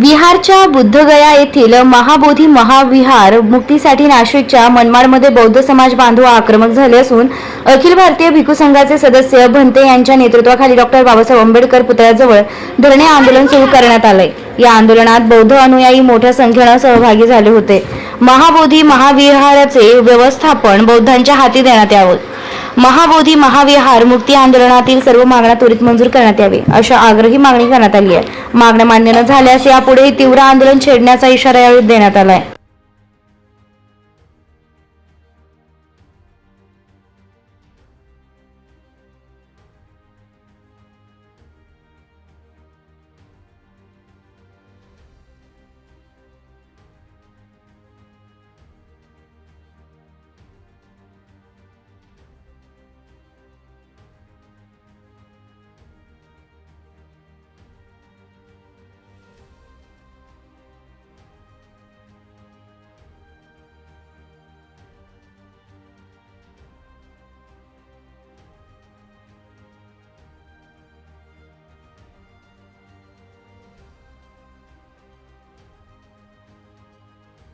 बिहारच्या बुद्धगया येथील महाबोधी महाविहार मुक्तीसाठी नाशिकच्या मनमाडमध्ये बौद्ध समाज बांधव आक्रमक झाले असून अखिल भारतीय भिकू संघाचे सदस्य भंते यांच्या नेतृत्वाखाली डॉक्टर बाबासाहेब आंबेडकर पुतळ्याजवळ धरणे आंदोलन सुरू करण्यात आले. या आंदोलनात बौद्ध अनुयायी मोठ्या संख्येनं सहभागी झाले होते. महाबोधी महाविहाराचे व्यवस्थापन बौद्धांच्या हाती देण्यात यावं. महाबोधी महाविहार मुक्ती आंदोलनातील सर्व मागण्या त्वरित मंजूर करण्यात यावे अशा आग्रही मागणी करण्यात आली आहे. मागण्या मान्य न झाल्यास यापुढेही तीव्र आंदोलन छेडण्याचा इशारा यावेळी देण्यात आला आहे